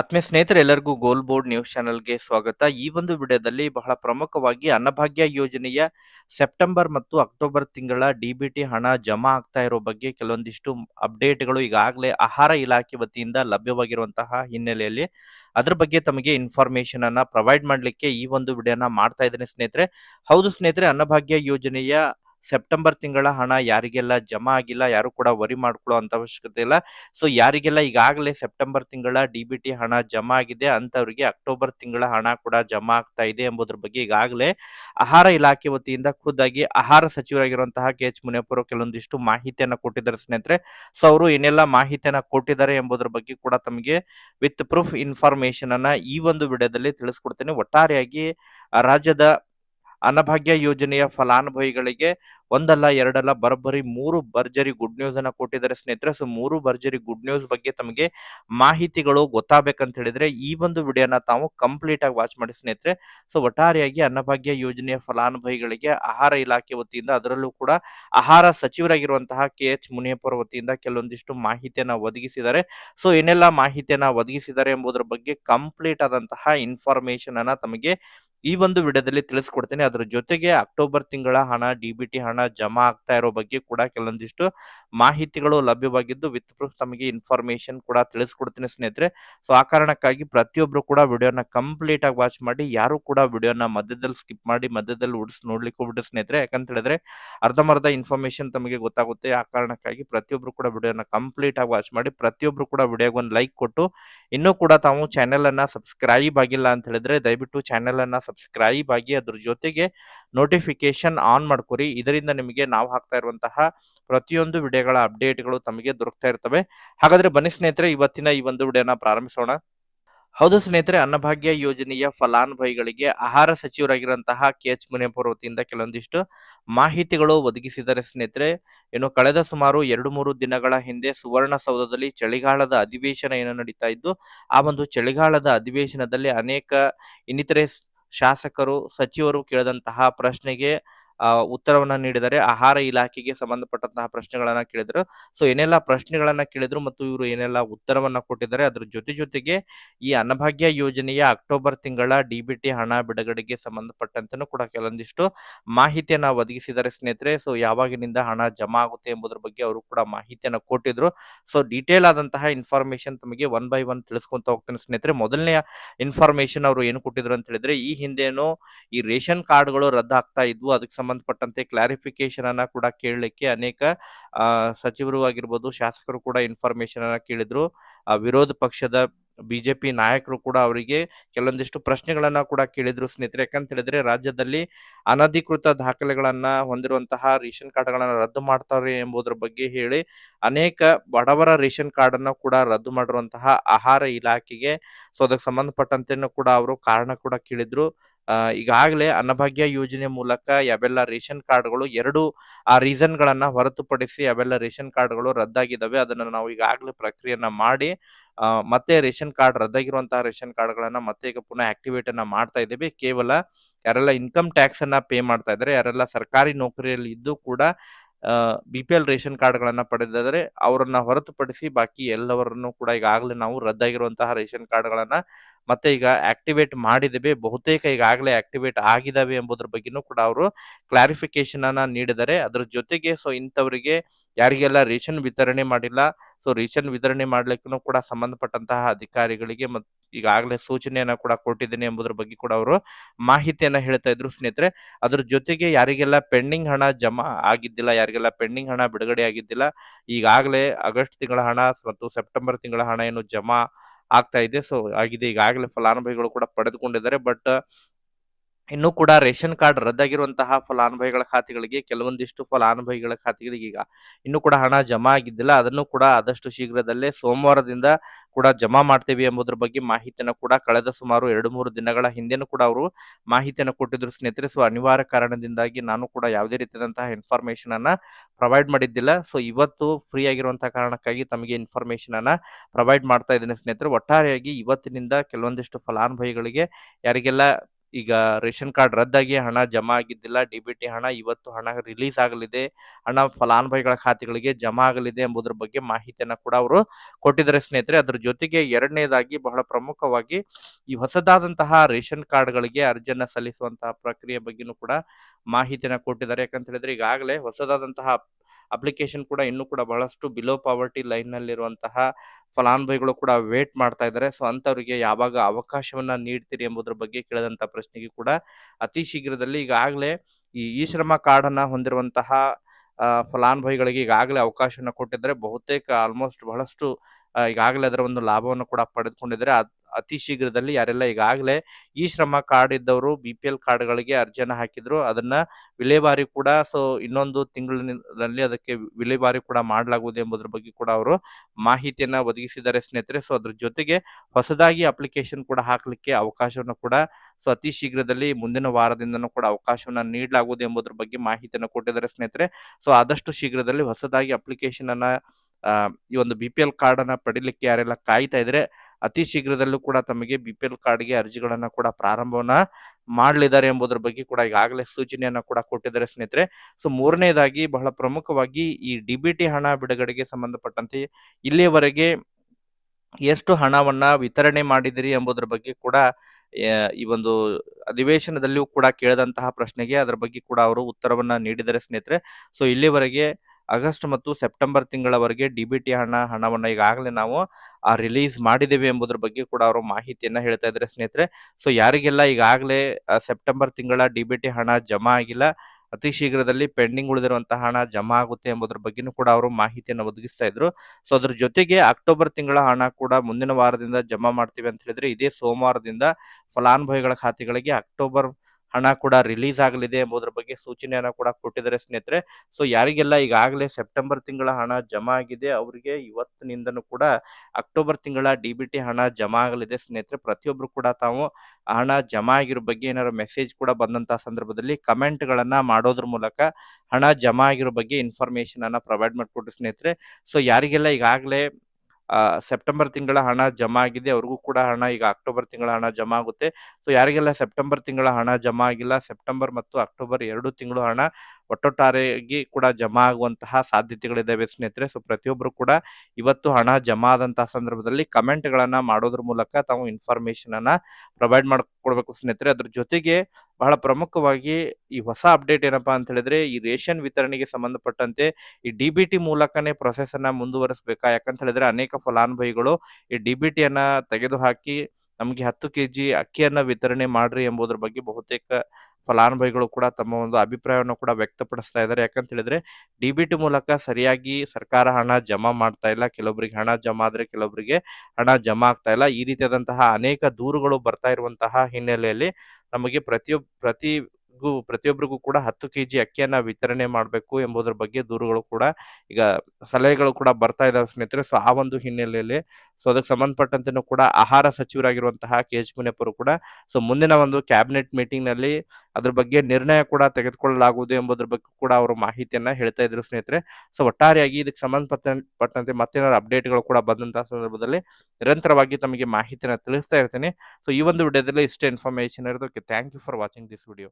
ಆತ್ಮೀಯ ಸ್ನೇಹಿತರೆ, ಎಲ್ಲರಿಗೂ ಗೋಲ್ ಬೋರ್ಡ್ ನ್ಯೂಸ್ ಚಾನೆಲ್ಗೆ ಸ್ವಾಗತ. ಈ ಒಂದು ವಿಡಿಯೋದಲ್ಲಿ ಬಹಳ ಪ್ರಮುಖವಾಗಿ ಅನ್ನಭಾಗ್ಯ ಯೋಜನೆಯ ಸೆಪ್ಟೆಂಬರ್ ಮತ್ತು ಅಕ್ಟೋಬರ್ ತಿಂಗಳ ಡಿಬಿಟಿ ಹಣ ಜಮಾ ಆಗ್ತಾ ಇರೋ ಬಗ್ಗೆ ಕೆಲವೊಂದಿಷ್ಟು ಅಪ್ಡೇಟ್ಗಳು ಈಗಾಗಲೇ ಆಹಾರ ಇಲಾಖೆ ವತಿಯಿಂದ ಲಭ್ಯವಾಗಿರುವಂತಹ ಹಿನ್ನೆಲೆಯಲ್ಲಿ. ಅದ್ರ ಬಗ್ಗೆ ತಮಗೆ ಇನ್ಫಾರ್ಮೇಶನ್ ಅನ್ನ ಪ್ರೊವೈಡ್ ಮಾಡಲಿಕ್ಕೆ ಈ ಒಂದು ವಿಡಿಯೋನ ಮಾಡ್ತಾ ಇದ್ದೇನೆ ಸ್ನೇಹಿತರೆ. ಹೌದು ಸ್ನೇಹಿತರೆ, ಅನ್ನಭಾಗ್ಯ ಯೋಜನೆಯ ಸೆಪ್ಟೆಂಬರ್ ತಿಂಗಳ ಹಣ ಯಾರಿಗೆಲ್ಲ ಜಮಾ ಆಗಿಲ್ಲ, ಯಾರು ಕೂಡ ವರಿ ಮಾಡ್ಕೊಳ್ಳೋ ಅಂತ ಅವಶ್ಯಕತೆ ಇಲ್ಲ. ಸೊ, ಯಾರಿಗೆಲ್ಲ ಈಗಾಗಲೇ ಸೆಪ್ಟೆಂಬರ್ ತಿಂಗಳ ಡಿ ಹಣ ಜಮಾ ಆಗಿದೆ ಅಂತವರಿಗೆ ಅಕ್ಟೋಬರ್ ತಿಂಗಳ ಹಣ ಕೂಡ ಜಮಾ ಆಗ್ತಾ ಇದೆ ಎಂಬುದ್ರ ಬಗ್ಗೆ ಈಗಾಗಲೇ ಆಹಾರ ಇಲಾಖೆ ವತಿಯಿಂದ ಖುದ್ದಾಗಿ ಆಹಾರ ಸಚಿವರಾಗಿರುವಂತಹ ಕೆ ಎಚ್ ಮುನಿಯಪ್ಪರು ಕೆಲವೊಂದಿಷ್ಟು ಮಾಹಿತಿಯನ್ನ ಕೊಟ್ಟಿದ್ದಾರೆ ಸ್ನೇಹಿತರೆ. ಸೊ, ಅವರು ಏನೆಲ್ಲ ಮಾಹಿತಿಯನ್ನ ಕೊಟ್ಟಿದ್ದಾರೆ ಎಂಬುದರ ಬಗ್ಗೆ ಕೂಡ ತಮಗೆ ವಿತ್ ಪ್ರೂಫ್ ಇನ್ಫಾರ್ಮೇಶನ್ ಅನ್ನ ಈ ಒಂದು ವಿಡಿಯೋದಲ್ಲಿ ತಿಳಿಸ್ಕೊಡ್ತೇನೆ. ಒಟ್ಟಾರೆಯಾಗಿ ರಾಜ್ಯದ ಅನ್ನಭಾಗ್ಯ ಯೋಜನೆಯ ಫಲಾನುಭವಿಗಳಿಗೆ ಒಂದಲ್ಲ, ಎರಡಲ್ಲ ಬರಬರಿ ಮೂರು ಭರ್ಜರಿ ಗುಡ್ ನ್ಯೂಸ್ ಅನ್ನ ಕೊಟ್ಟಿದ್ದಾರೆ ಸ್ನೇಹಿತರೆ. ಸೊ ಮೂರು ಭರ್ಜರಿ ಗುಡ್ ನ್ಯೂಸ್ ಬಗ್ಗೆ ತಮಗೆ ಮಾಹಿತಿಗಳು ಗೊತ್ತಾಗಬೇಕಂತ ಹೇಳಿದ್ರೆ ಈ ಒಂದು ವಿಡಿಯೋನ ತಾವು ಕಂಪ್ಲೀಟ್ ಆಗಿ ವಾಚ್ ಮಾಡಿ ಸ್ನೇಹಿತರೆ. ಸೊ ಒಟ್ಟಾರೆಯಾಗಿ ಅನ್ನಭಾಗ್ಯ ಯೋಜನೆಯ ಫಲಾನುಭವಿಗಳಿಗೆ ಆಹಾರ ಇಲಾಖೆ ವತಿಯಿಂದ ಅದರಲ್ಲೂ ಕೂಡ ಆಹಾರ ಸಚಿವರಾಗಿರುವಂತಹ ಕೆ ಎಚ್ ಮುನಿಯಪ್ಪರ ವತಿಯಿಂದ ಕೆಲವೊಂದಿಷ್ಟು ಮಾಹಿತಿಯನ್ನ ಒದಗಿಸಿದ್ದಾರೆ. ಸೊ ಏನೆಲ್ಲ ಮಾಹಿತಿಯನ್ನ ಒದಗಿಸಿದ್ದಾರೆ ಎಂಬುದರ ಬಗ್ಗೆ ಕಂಪ್ಲೀಟ್ ಆದಂತಹ ಇನ್ಫಾರ್ಮೇಶನ್ ಅನ್ನ ತಮಗೆ ಈ ಒಂದು ವಿಡಿಯೋದಲ್ಲಿ ತಿಳಿಸ್ಕೊಡ್ತೇನೆ. ಅದರ ಜೊತೆಗೆ ಅಕ್ಟೋಬರ್ ತಿಂಗಳ ಹಣ ಡಿ ಬಿ ಟಿ ಹಣ ಜಮಾ ಆಗ್ತಾ ಇರೋ ಬಗ್ಗೆ ಕೂಡ ಕೆಲವೊಂದಿಷ್ಟು ಮಾಹಿತಿಗಳು ಲಭ್ಯವಾಗಿದ್ದು ವಿತ್ ಪ್ರೂಫ್ ತಮಗೆ ಇನ್ಫಾರ್ಮೇಶನ್ ಕೂಡ ತಿಳಿಸ್ಕೊಡ್ತೀನಿ ಸ್ನೇಹಿತರೆ. ಸೊ ಆ ಕಾರಣಕ್ಕಾಗಿ ಪ್ರತಿಯೊಬ್ರು ಕೂಡ ವಿಡಿಯೋನ ಕಂಪ್ಲೀಟ್ ಆಗಿ ವಾಚ್ ಮಾಡಿ, ಯಾರು ಕೂಡ ವಿಡಿಯೋನ ಮಧ್ಯದಲ್ಲಿ ಸ್ಕಿಪ್ ಮಾಡಿ, ಮಧ್ಯದಲ್ಲಿ ಉಡಿಸ್ ನೋಡ್ಲಿಕ್ಕೆ ಹೋಗ್ಬಿಟ್ಟು ಸ್ನೇಹಿತರೆ. ಯಾಕಂತ ಹೇಳಿದ್ರೆ ಅರ್ಧಮರ್ಧ ಇನ್ಫಾರ್ಮೇಶನ್ ತಮಗೆ ಗೊತ್ತಾಗುತ್ತೆ. ಆ ಕಾರಣಕ್ಕಾಗಿ ಪ್ರತಿಯೊಬ್ರು ಕೂಡ ವಿಡಿಯೋನ ಕಂಪ್ಲೀಟ್ ಆಗಿ ವಾಚ್ ಮಾಡಿ, ಪ್ರತಿಯೊಬ್ರು ಕೂಡ ವಿಡಿಯೋಗೆ ಒಂದು ಲೈಕ್ ಕೊಟ್ಟು, ಇನ್ನೂ ಕೂಡ ತಾವು ಚಾನೆಲ್ ಅನ್ನ ಸಬ್ಸ್ಕ್ರೈಬ್ ಆಗಿಲ್ಲ ಅಂತ ಹೇಳಿದ್ರೆ ದಯವಿಟ್ಟು ಚಾನೆಲ್ ಅನ್ನ ಸಬ್ಸ್ಕ್ರೈಬ್ ಆಗಿ ಅದ್ರ ಜೊತೆಗೆ ನೋಟಿಫಿಕೇಶನ್ ಆನ್ ಮಾಡ್ಕೊರಿ. ಇದರಿಂದ ನಿಮಗೆ ನಾವು ಹಾಕ್ತಾ ಇರುವಂತಹ ಪ್ರತಿಯೊಂದು ವಿಡಿಯೋಗಳ ಅಪ್ಡೇಟ್ಗಳು ತಮಗೆ ದೊರಕ್ತಾ ಇರ್ತವೆ. ಹಾಗಾದ್ರೆ ಬನ್ನಿ ಸ್ನೇಹಿತರೆ, ಇವತ್ತಿನ ಈ ಒಂದು ವಿಡಿಯೋನ ಪ್ರಾರಂಭಿಸೋಣ. ಹೌದು ಸ್ನೇಹಿತರೆ, ಅನ್ನಭಾಗ್ಯ ಯೋಜನೆಯ ಫಲಾನುಭವಿಗಳಿಗೆ ಆಹಾರ ಸಚಿವರಾಗಿರುವಂತಹ ಕೆ ಎಚ್ ಮುನಿಯಪ್ಪರ ವತಿಯಿಂದ ಕೆಲವೊಂದಿಷ್ಟು ಮಾಹಿತಿಗಳು ಒದಗಿಸಿದ್ದಾರೆ ಸ್ನೇಹಿತರೆ. ಏನು ಕಳೆದ ಸುಮಾರು ಎರಡು ಮೂರು ದಿನಗಳ ಹಿಂದೆ ಸುವರ್ಣಸೌಧದಲ್ಲಿ ಚಳಿಗಾಲದ ಅಧಿವೇಶನ ಏನು ನಡೀತಾ ಇದ್ದು, ಆ ಒಂದು ಚಳಿಗಾಲದ ಅಧಿವೇಶನದಲ್ಲಿ ಅನೇಕ ಇನ್ನಿತರೆ ಶಾಸಕರು, ಸಚಿವರು ಕೇಳಿದಂತಹ ಪ್ರಶ್ನೆಗೆ ಉತ್ತರವನ್ನ ನೀಡಿದರೆ ಆಹಾರ ಇಲಾಖೆಗೆ ಸಂಬಂಧಪಟ್ಟಂತಹ ಪ್ರಶ್ನೆಗಳನ್ನ ಕೇಳಿದ್ರು. ಸೊ ಏನೆಲ್ಲ ಪ್ರಶ್ನೆಗಳನ್ನ ಕೇಳಿದ್ರು ಮತ್ತು ಇವರು ಏನೆಲ್ಲ ಉತ್ತರವನ್ನ ಕೊಟ್ಟಿದ್ದಾರೆ, ಅದ್ರ ಜೊತೆ ಜೊತೆಗೆ ಈ ಅನ್ನಭಾಗ್ಯ ಯೋಜನೆಯ ಅಕ್ಟೋಬರ್ ತಿಂಗಳ ಡಿಬಿಟಿ ಹಣ ಬಿಡುಗಡೆಗೆ ಸಂಬಂಧಪಟ್ಟಂತೆನೂ ಕೂಡ ಕೆಲವೊಂದಿಷ್ಟು ಮಾಹಿತಿಯನ್ನ ಒದಗಿಸಿದ್ದಾರೆ ಸ್ನೇಹಿತರೆ. ಸೊ ಯಾವಾಗಿನಿಂದ ಹಣ ಜಮಾ ಆಗುತ್ತೆ ಎಂಬುದರ ಬಗ್ಗೆ ಅವರು ಕೂಡ ಮಾಹಿತಿಯನ್ನ ಕೊಟ್ಟಿದ್ರು. ಸೊ ಡೀಟೇಲ್ ಆದಂತಹ ಇನ್ಫಾರ್ಮೇಶನ್ ತಮಗೆ ಒನ್ ಬೈ ಒನ್ ತಿಳಿಸ್ಕೊಂತ ಹೋಗ್ತೇನೆ ಸ್ನೇಹಿತರೆ. ಮೊದಲನೆಯ ಇನ್ಫಾರ್ಮೇಶನ್ ಅವರು ಏನು ಕೊಟ್ಟಿದ್ರು ಅಂತ ಹೇಳಿದ್ರೆ, ಈ ಹಿಂದೇನು ಈ ರೇಷನ್ ಕಾರ್ಡ್ಗಳು ರದ್ದಾಗ್ತಾ ಇದ್ವು, ಅದಕ್ಕೆ ಸಂಬಂಧಪಟ್ಟಂತೆ ಕ್ಲಾರಿಫಿಕೇಶನ್ ಅನ್ನ ಕೂಡ ಕೇಳಲಿಕ್ಕೆ ಅನೇಕ ಸಚಿವರು ಆಗಿರ್ಬೋದು, ಶಾಸಕರು ಕೂಡ ಇನ್ಫಾರ್ಮೇಶನ್ ಅನ್ನ ಕೇಳಿದ್ರು. ವಿರೋಧ ಪಕ್ಷದ ಬಿಜೆಪಿ ನಾಯಕರು ಕೂಡ ಅವರಿಗೆ ಕೆಲವೊಂದಿಷ್ಟು ಪ್ರಶ್ನೆಗಳನ್ನ ಕೂಡ ಕೇಳಿದ್ರು ಸ್ನೇಹಿತರೆ. ಯಾಕಂತ ಹೇಳಿದ್ರೆ ರಾಜ್ಯದಲ್ಲಿ ಅನಧಿಕೃತ ದಾಖಲೆಗಳನ್ನ ಹೊಂದಿರುವಂತಹ ರೇಷನ್ ಕಾರ್ಡ್ಗಳನ್ನ ರದ್ದು ಮಾಡ್ತಾರೆ ಎಂಬುದರ ಬಗ್ಗೆ ಹೇಳಿ ಅನೇಕ ಬಡವರ ರೇಷನ್ ಕಾರ್ಡ್ ಅನ್ನ ಕೂಡ ರದ್ದು ಮಾಡಿರುವಂತಹ ಆಹಾರ ಇಲಾಖೆಗೆ ಸೊ, ಅದಕ್ಕೆ ಸಂಬಂಧಪಟ್ಟಂತೆ ಕೂಡ ಅವರು ಕಾರಣ ಕೂಡ ಕೇಳಿದ್ರು. ಈಗಾಗಲೇ ಅನ್ನಭಾಗ್ಯ ಯೋಜನೆ ಮೂಲಕ ಯಾವೆಲ್ಲ ರೇಷನ್ ಕಾರ್ಡ್ಗಳು ಎರಡು, ಆ ರೀಸನ್ ಗಳನ್ನ ಹೊರತುಪಡಿಸಿ ಯಾವೆಲ್ಲ ರೇಷನ್ ಕಾರ್ಡ್ಗಳು ರದ್ದಾಗಿದ್ದಾವೆ ಅದನ್ನ ನಾವು ಈಗಾಗಲೇ ಪ್ರಕ್ರಿಯೆಯನ್ನ ಮಾಡಿ ಮತ್ತೆ ರೇಷನ್ ಕಾರ್ಡ್ ರದ್ದಾಗಿರುವಂತಹ ರೇಷನ್ ಕಾರ್ಡ್ಗಳನ್ನ ಮತ್ತೆ ಈಗ ಪುನಃ ಆಕ್ಟಿವೇಟ್ ಅನ್ನ ಮಾಡ್ತಾ ಇದ್ದೇವೆ. ಕೇವಲ ಯಾರೆಲ್ಲ ಇನ್ಕಮ್ ಟ್ಯಾಕ್ಸ್ ಅನ್ನ ಪೇ ಮಾಡ್ತಾ ಇದ್ದಾರೆ, ಯಾರೆಲ್ಲ ಸರ್ಕಾರಿ ನೌಕರಿಯಲ್ಲಿ ಇದ್ದು ಕೂಡ ಬಿ ಪಿ ಎಲ್ ರೇಷನ್ ಕಾರ್ಡ್ಗಳನ್ನ ಪಡೆದಿದ್ದಾರೆ, ಅವರನ್ನ ಹೊರತುಪಡಿಸಿ ಬಾಕಿ ಎಲ್ಲವರನ್ನು ಕೂಡ ಈಗಾಗಲೇ ನಾವು ರದ್ದಾಗಿರುವಂತಹ ರೇಷನ್ ಕಾರ್ಡ್ಗಳನ್ನ ಮತ್ತೆ ಈಗ ಆಕ್ಟಿವೇಟ್ ಮಾಡಿದವೆ ಬಹುತೇಕ ಈಗಾಗಲೇ ಆಕ್ಟಿವೇಟ್ ಆಗಿದಾವೆ ಎಂಬುದರ ಬಗ್ಗೆನೂ ಕೂಡ ಅವರು ಕ್ಲಾರಿಫಿಕೇಶನ್ ಅನ್ನ ನೀಡಿದ್ದಾರೆ ಅದ್ರ ಜೊತೆಗೆ ಸೊ ಇಂಥವರಿಗೆ ಯಾರಿಗೆಲ್ಲ ರೇಷನ್ ವಿತರಣೆ ಮಾಡಿಲ್ಲ ಸೊ ರೇಷನ್ ವಿತರಣೆ ಮಾಡ್ಲಿಕ್ಕೂ ಕೂಡ ಸಂಬಂಧಪಟ್ಟಂತಹ ಅಧಿಕಾರಿಗಳಿಗೆ ಮತ್ತು ಈಗಾಗಲೇ ಸೂಚನೆಯನ್ನ ಕೂಡ ಕೊಟ್ಟಿದ್ದೇನೆ ಎಂಬುದರ ಬಗ್ಗೆ ಕೂಡ ಅವರು ಮಾಹಿತಿಯನ್ನ ಹೇಳ್ತಾ ಇದ್ರು ಸ್ನೇಹಿತರೆ. ಅದ್ರ ಜೊತೆಗೆ ಯಾರಿಗೆಲ್ಲ ಪೆಂಡಿಂಗ್ ಹಣ ಜಮಾ ಆಗಿದ್ದಿಲ್ಲ, ಯಾರಿಗೆಲ್ಲ ಪೆಂಡಿಂಗ್ ಹಣ ಬಿಡುಗಡೆ ಆಗಿದ್ದಿಲ್ಲ, ಈಗಾಗಲೇ ಆಗಸ್ಟ್ ತಿಂಗಳ ಹಣ ಮತ್ತು ಸೆಪ್ಟೆಂಬರ್ ತಿಂಗಳ ಹಣ ಏನು ಜಮಾ ಆಗ್ತಾ ಇದೆ. ಸೊ ಆಗಿದೆ. ಈಗಾಗಲೇ ಫಲಾನುಭವಿಗಳು ಕೂಡ ಪಡೆದುಕೊಂಡಿದ್ದಾರೆ. ಬಟ್ ಇನ್ನೂ ಕೂಡ ರೇಷನ್ ಕಾರ್ಡ್ ರದ್ದಾಗಿರುವಂತಹ ಫಲಾನುಭವಿಗಳ ಖಾತೆಗಳಿಗೆ ಕೆಲವೊಂದಿಷ್ಟು ಫಲಾನುಭವಿಗಳ ಖಾತೆಗಳಿಗೆ ಈಗ ಇನ್ನೂ ಕೂಡ ಹಣ ಜಮಾ ಆಗಿದ್ದಿಲ್ಲ. ಅದನ್ನು ಕೂಡ ಆದಷ್ಟು ಶೀಘ್ರದಲ್ಲೇ ಸೋಮವಾರದಿಂದ ಕೂಡ ಜಮಾ ಮಾಡ್ತೇವೆ ಎಂಬುದರ ಬಗ್ಗೆ ಮಾಹಿತಿಯನ್ನು ಕೂಡ ಕಳೆದ ಸುಮಾರು ಎರಡು ಮೂರು ದಿನಗಳ ಹಿಂದೆನೂ ಕೂಡ ಅವರು ಮಾಹಿತಿಯನ್ನು ಕೊಟ್ಟಿದ್ರು. ಸ್ನೇಹಿತರೆ, ಸೊ ಅನಿವಾರ್ಯ ಕಾರಣದಿಂದಾಗಿ ನಾನು ಕೂಡ ಯಾವುದೇ ರೀತಿಯಾದಂತಹ ಇನ್ಫಾರ್ಮೇಶನ್ ಅನ್ನ ಪ್ರೊವೈಡ್ ಮಾಡಿದ್ದಿಲ್ಲ. ಸೊ ಇವತ್ತು ಫ್ರೀ ಆಗಿರುವಂತಹ ಕಾರಣಕ್ಕಾಗಿ ತಮಗೆ ಇನ್ಫಾರ್ಮೇಶನ್ ಅನ್ನ ಪ್ರೊವೈಡ್ ಮಾಡ್ತಾ ಇದ್ದೇನೆ ಸ್ನೇಹಿತರೆ. ಒಟ್ಟಾರೆಯಾಗಿ ಇವತ್ತಿನಿಂದ ಕೆಲವೊಂದಿಷ್ಟು ಫಲಾನುಭವಿಗಳಿಗೆ ಯಾರಿಗೆಲ್ಲ ಈಗ ರೇಷನ್ ಕಾರ್ಡ್ ರದ್ದಾಗಿ ಹಣ ಜಮಾ ಆಗಿದ್ದಿಲ್ಲ, ಡಿ ಬಿ ಟಿ ಹಣ ಇವತ್ತು ಹಣ ರಿಲೀಸ್ ಆಗಲಿದೆ, ಹಣ ಫಲಾನುಭವಿಗಳ ಖಾತೆಗಳಿಗೆ ಜಮಾ ಆಗಲಿದೆ ಎಂಬುದರ ಬಗ್ಗೆ ಮಾಹಿತಿಯನ್ನು ಕೂಡ ಅವರು ಕೊಟ್ಟಿದ್ದಾರೆ ಸ್ನೇಹಿತರೆ. ಅದರ ಜೊತೆಗೆ ಎರಡನೇದಾಗಿ ಬಹಳ ಪ್ರಮುಖವಾಗಿ ಈ ಹೊಸದಾದಂತಹ ರೇಷನ್ ಕಾರ್ಡ್ಗಳಿಗೆ ಅರ್ಜಿಯನ್ನ ಸಲ್ಲಿಸುವಂತಹ ಪ್ರಕ್ರಿಯೆ ಬಗ್ಗೆನೂ ಕೂಡ ಮಾಹಿತಿಯನ್ನು ಕೊಟ್ಟಿದ್ದಾರೆ. ಯಾಕಂತ ಹೇಳಿದ್ರೆ ಈಗಾಗಲೇ ಹೊಸದಾದಂತಹ ಅಪ್ಲಿಕೇಶನ್ ಕೂಡ ಇನ್ನೂ ಕೂಡ ಬಹಳಷ್ಟು ಬಿಲೋ ಪಾವರ್ಟಿ ಲೈನ್ ನಲ್ಲಿರುವಂತಹ ಫಲಾನುಭವಿಗಳು ಕೂಡ ವೇಟ್ ಮಾಡ್ತಾ ಇದ್ದಾರೆ. ಸೊ ಅಂಥವ್ರಿಗೆ ಯಾವಾಗ ಅವಕಾಶವನ್ನ ನೀಡ್ತೀರಿ ಎಂಬುದರ ಬಗ್ಗೆ ಕೇಳಿದಂತ ಪ್ರಶ್ನೆಗೆ ಕೂಡ ಅತಿ ಶೀಘ್ರದಲ್ಲಿ ಈಗಾಗಲೇ ಈ ಇ ಶ್ರಮ ಕಾರ್ಡ್ ಅನ್ನ ಹೊಂದಿರುವಂತಹ ಫಲಾನುಭವಿಗಳಿಗೆ ಈಗಾಗಲೇ ಅವಕಾಶವನ್ನ ಕೊಟ್ಟಿದ್ದಾರೆ. ಬಹುತೇಕ ಆಲ್ಮೋಸ್ಟ್ ಬಹಳಷ್ಟು ಈಗಾಗಲೇ ಅದರ ಒಂದು ಲಾಭವನ್ನು ಕೂಡ ಪಡೆದುಕೊಂಡಿದ್ದಾರೆ. ಅತಿ ಶೀಘ್ರದಲ್ಲಿ ಯಾರೆಲ್ಲ ಈಗಾಗಲೇ ಈ ಶ್ರಮ ಕಾರ್ಡ್ ಇದ್ದವರು ಬಿ ಪಿ ಎಲ್ ಕಾರ್ಡ್ಗಳಿಗೆ ಅರ್ಜಿಯನ್ನು ಹಾಕಿದ್ರು, ಅದನ್ನ ವಿಲೇವಾರಿ ಕೂಡ ಸೊ ಇನ್ನೊಂದು ತಿಂಗಳಿನಲ್ಲಿ ಅದಕ್ಕೆ ವಿಲೇವಾರಿ ಕೂಡ ಮಾಡಲಾಗುವುದು ಎಂಬುದರ ಬಗ್ಗೆ ಕೂಡ ಅವರು ಮಾಹಿತಿಯನ್ನ ಒದಗಿಸಿದ್ದಾರೆ ಸ್ನೇಹಿತರೆ. ಸೊ ಅದ್ರ ಜೊತೆಗೆ ಹೊಸದಾಗಿ ಅಪ್ಲಿಕೇಶನ್ ಕೂಡ ಹಾಕಲಿಕ್ಕೆ ಅವಕಾಶವನ್ನು ಕೂಡ ಸೊ ಅತಿ ಶೀಘ್ರದಲ್ಲಿ ಮುಂದಿನ ವಾರದಿಂದನೂ ಕೂಡ ಅವಕಾಶವನ್ನ ನೀಡಲಾಗುವುದು ಎಂಬುದರ ಬಗ್ಗೆ ಮಾಹಿತಿಯನ್ನು ಕೊಟ್ಟಿದ್ದಾರೆ ಸ್ನೇಹಿತರೆ. ಸೊ ಆದಷ್ಟು ಶೀಘ್ರದಲ್ಲಿ ಹೊಸದಾಗಿ ಅಪ್ಲಿಕೇಶನ್ ಅನ್ನ ಈ ಒಂದು ಬಿ ಪಿ ಎಲ್ ಕಾರ್ಡನ್ನು ಪಡಿಲಿಕ್ಕೆ ಯಾರೆಲ್ಲ ಕಾಯ್ತಾ ಇದ್ರೆ ಅತಿ ಶೀಘ್ರದಲ್ಲೂ ಕೂಡ ತಮಗೆ ಬಿ ಪಿ ಎಲ್ ಕಾರ್ಡ್ಗೆ ಅರ್ಜಿಗಳನ್ನು ಕೂಡ ಪ್ರಾರಂಭವನ್ನ ಮಾಡಲಿದ್ದಾರೆ ಎಂಬುದರ ಬಗ್ಗೆ ಕೂಡ ಈಗಾಗಲೇ ಸೂಚನೆಯನ್ನ ಕೂಡ ಕೊಟ್ಟಿದ್ದಾರೆ ಸ್ನೇಹಿತರೆ. ಸೊ ಮೂರನೇದಾಗಿ ಬಹಳ ಪ್ರಮುಖವಾಗಿ ಈ ಡಿ ಹಣ ಬಿಡುಗಡೆಗೆ ಸಂಬಂಧಪಟ್ಟಂತೆ ಇಲ್ಲಿಯವರೆಗೆ ಎಷ್ಟು ಹಣವನ್ನ ವಿತರಣೆ ಮಾಡಿದಿರಿ ಎಂಬುದರ ಬಗ್ಗೆ ಕೂಡ ಈ ಒಂದು ಅಧಿವೇಶನದಲ್ಲಿಯೂ ಕೂಡ ಕೇಳಿದಂತಹ ಪ್ರಶ್ನೆಗೆ ಅದರ ಬಗ್ಗೆ ಕೂಡ ಅವರು ಉತ್ತರವನ್ನು ನೀಡಿದ್ದಾರೆ ಸ್ನೇಹಿತರೆ. ಸೊ ಇಲ್ಲಿವರೆಗೆ ಆಗಸ್ಟ್ ಮತ್ತು ಸೆಪ್ಟೆಂಬರ್ ತಿಂಗಳವರೆಗೆ ಡಿ ಬಿ ಹಣ, ಹಣವನ್ನು ಈಗಾಗಲೇ ನಾವು ರಿಲೀಸ್ ಮಾಡಿದ್ದೇವೆ ಎಂಬುದರ ಬಗ್ಗೆ ಕೂಡ ಅವರು ಮಾಹಿತಿಯನ್ನು ಹೇಳ್ತಾ ಇದ್ದಾರೆ ಸ್ನೇಹಿತರೆ. ಸೊ, ಯಾರಿಗೆಲ್ಲ ಈಗಾಗಲೇ ಸೆಪ್ಟೆಂಬರ್ ತಿಂಗಳ ಡಿ ಬಿ ಟಿ ಹಣ ಜಮಾ ಆಗಿಲ್ಲ, ಅತಿ ಶೀಘ್ರದಲ್ಲಿ ಪೆಂಡಿಂಗ್ ಉಳಿದಿರುವಂತಹ ಹಣ ಜಮಾ ಆಗುತ್ತೆ ಎಂಬುದರ ಬಗ್ಗೆನೂ ಕೂಡ ಅವರು ಮಾಹಿತಿಯನ್ನು ಒದಗಿಸ್ತಾ ಇದ್ರು. ಸೊ, ಅದ್ರ ಜೊತೆಗೆ ಅಕ್ಟೋಬರ್ ತಿಂಗಳ ಹಣ ಕೂಡ ಮುಂದಿನ ವಾರದಿಂದ ಜಮಾ ಮಾಡ್ತೀವಿ ಅಂತ ಹೇಳಿದ್ರೆ ಇದೇ ಸೋಮವಾರದಿಂದ ಫಲಾನುಭವಿಗಳ ಖಾತೆಗಳಿಗೆ ಅಕ್ಟೋಬರ್ ಹಣ ಕೂಡ ರಿಲೀಸ್ ಆಗಲಿದೆ ಎಂಬುದರ ಬಗ್ಗೆ ಸೂಚನೆಯನ್ನು ಕೂಡ ಕೊಟ್ಟಿದ್ದಾರೆ ಸ್ನೇಹಿತರೆ. ಸೊ ಯಾರಿಗೆಲ್ಲ ಈಗಾಗಲೇ ಸೆಪ್ಟೆಂಬರ್ ತಿಂಗಳ ಹಣ ಜಮಾ ಆಗಿದೆ, ಅವರಿಗೆ ಇವತ್ತಿನಿಂದನೂ ಕೂಡ ಅಕ್ಟೋಬರ್ ತಿಂಗಳ ಡಿ ಹಣ ಜಮಾ ಆಗಲಿದೆ ಸ್ನೇಹಿತರೆ. ಪ್ರತಿಯೊಬ್ಬರು ಕೂಡ ತಾವು ಹಣ ಜಮಾ ಆಗಿರೋ ಬಗ್ಗೆ ಏನಾದ್ರು ಮೆಸೇಜ್ ಕೂಡ ಬಂದಂತಹ ಸಂದರ್ಭದಲ್ಲಿ ಕಮೆಂಟ್ಗಳನ್ನ ಮಾಡೋದ್ರ ಮೂಲಕ ಹಣ ಜಮಾ ಆಗಿರೋ ಬಗ್ಗೆ ಇನ್ಫಾರ್ಮೇಶನ್ ಅನ್ನ ಪ್ರೊವೈಡ್ ಮಾಡಿಕೊಟ್ರು ಸ್ನೇಹಿತರೆ. ಸೊ ಯಾರಿಗೆಲ್ಲ ಈಗಾಗಲೇ ಸೆಪ್ಟೆಂಬರ್ ತಿಂಗಳ ಹಣ ಜಮಾ ಆಗಿದೆ ಅವ್ರಿಗೂ ಕೂಡ ಹಣ, ಈಗ ಅಕ್ಟೋಬರ್ ತಿಂಗಳ ಹಣ ಜಮಾ ಆಗುತ್ತೆ ಸೊ, ಯಾರಿಗೆಲ್ಲ ಸೆಪ್ಟೆಂಬರ್ ತಿಂಗಳ ಹಣ ಜಮಾ ಆಗಿಲ್ಲ ಸೆಪ್ಟೆಂಬರ್ ಮತ್ತು ಅಕ್ಟೋಬರ್ ಎರಡು ತಿಂಗಳು ಹಣ ಒಟ್ಟೊಟ್ಟಾರೆಯಾಗಿ ಕೂಡ ಜಮಾ ಆಗುವಂತಹ ಸಾಧ್ಯತೆಗಳಿದ್ದಾವೆ ಸ್ನೇಹಿತರೆ. ಸೊ ಪ್ರತಿಯೊಬ್ಬರು ಕೂಡ ಇವತ್ತು ಹಣ ಜಮಾ ಆದಂತಹ ಸಂದರ್ಭದಲ್ಲಿ ಕಮೆಂಟ್ಗಳನ್ನ ಮಾಡೋದ್ರ ಮೂಲಕ ತಾವು ಇನ್ಫಾರ್ಮೇಶನ್ ಅನ್ನ ಪ್ರೊವೈಡ್ ಮಾಡ್ಕೊಡ್ಬೇಕು ಸ್ನೇಹಿತರೆ. ಅದ್ರ ಜೊತೆಗೆ ಬಹಳ ಪ್ರಮುಖವಾಗಿ ಈ ಹೊಸ ಅಪ್ಡೇಟ್ ಏನಪ್ಪಾ ಅಂತ ಹೇಳಿದ್ರೆ, ಈ ರೇಷನ್ ವಿತರಣೆಗೆ ಸಂಬಂಧಪಟ್ಟಂತೆ ಈ ಡಿ ಬಿ ಟಿ ಮೂಲಕನೇ ಪ್ರೊಸೆಸ್ ಅನ್ನ ಮುಂದುವರಿಸಬೇಕಾ? ಯಾಕಂತ ಹೇಳಿದ್ರೆ ಅನೇಕ ಫಲಾನುಭವಿಗಳು ಈ ಡಿ ಬಿ ಟಿಯನ್ನ ತೆಗೆದುಹಾಕಿ ನಮಗೆ ಹತ್ತು ಕೆ ಜಿ ಅಕ್ಕಿಯನ್ನ ವಿತರಣೆ ಮಾಡ್ರಿ ಎಂಬುದರ ಬಗ್ಗೆ ಬಹುತೇಕ ಫಲಾನುಭವಿಗಳು ಕೂಡ ತಮ್ಮ ಒಂದು ಅಭಿಪ್ರಾಯವನ್ನು ಕೂಡ ವ್ಯಕ್ತಪಡಿಸ್ತಾ ಇದ್ದಾರೆ. ಯಾಕಂತ ಹೇಳಿದ್ರೆ, ಡಿ ಬಿ ಟಿ ಮೂಲಕ ಸರಿಯಾಗಿ ಸರ್ಕಾರ ಹಣ ಜಮಾ ಮಾಡ್ತಾ ಇಲ್ಲ. ಕೆಲವೊಬ್ಬರಿಗೆ ಹಣ ಜಮಾ ಆದ್ರೆ ಕೆಲವೊಬ್ಬರಿಗೆ ಹಣ ಜಮಾ ಆಗ್ತಾ ಇಲ್ಲ. ಈ ರೀತಿಯಾದಂತಹ ಅನೇಕ ದೂರುಗಳು ಬರ್ತಾ ಇರುವಂತಹ ಹಿನ್ನೆಲೆಯಲ್ಲಿ ನಮಗೆ ಪ್ರತಿಯೊಬ್ ಪ್ರತಿಗೂ ಪ್ರತಿಯೊಬ್ಬರಿಗೂ ಕೂಡ ಹತ್ತು ಕೆ ಜಿ ಅಕ್ಕಿಯನ್ನ ವಿತರಣೆ ಮಾಡಬೇಕು ಎಂಬುದರ ಬಗ್ಗೆ ದೂರುಗಳು ಕೂಡ ಈಗ ಸಲಹೆಗಳು ಕೂಡ ಬರ್ತಾ ಇದ್ದಾವೆ ಸ್ನೇಹಿತರೆ. ಸೊ ಆ ಒಂದು ಹಿನ್ನೆಲೆಯಲ್ಲಿ ಸೊ ಅದಕ್ಕೆ ಸಂಬಂಧಪಟ್ಟಂತೆನೂ ಕೂಡ ಆಹಾರ ಸಚಿವರಾಗಿರುವಂತಹ ಕೆ. ಎಚ್. ಮುನಿಯಪ್ಪರು ಕೂಡ ಸೊ ಮುಂದಿನ ಒಂದು ಕ್ಯಾಬಿನೆಟ್ ಮೀಟಿಂಗ್ನಲ್ಲಿ ಅದ್ರ ಬಗ್ಗೆ ನಿರ್ಣಯ ಕೂಡ ತೆಗೆದುಕೊಳ್ಳಲಾಗುವುದು ಎಂಬುದರ ಬಗ್ಗೆ ಕೂಡ ಅವರು ಮಾಹಿತಿಯನ್ನ ಹೇಳ್ತಾ ಇದ್ರು ಸ್ನೇಹಿತರೆ. ಸೊ ಒಟ್ಟಾರೆಯಾಗಿ ಇದಕ್ಕೆ ಸಂಬಂಧಪಟ್ಟಂತೆ ಪಟ್ಟಂತೆ ಮತ್ತೇನಾದ್ರು ಅಪ್ಡೇಟ್ಗಳು ಕೂಡ ಬಂದಂತಹ ಸಂದರ್ಭದಲ್ಲಿ ನಿರಂತರವಾಗಿ ತಮಗೆ ಮಾಹಿತಿಯನ್ನು ತಿಳಿಸ್ತಾ ಇರ್ತೀನಿ. ಸೊ ಈ ಒಂದು ವಿಡಿಯೋದಲ್ಲಿ ಇಷ್ಟೇ ಇನ್ಫಾರ್ಮೇಶನ್ ಇರೋದಕ್ಕೆ thank you for watching this video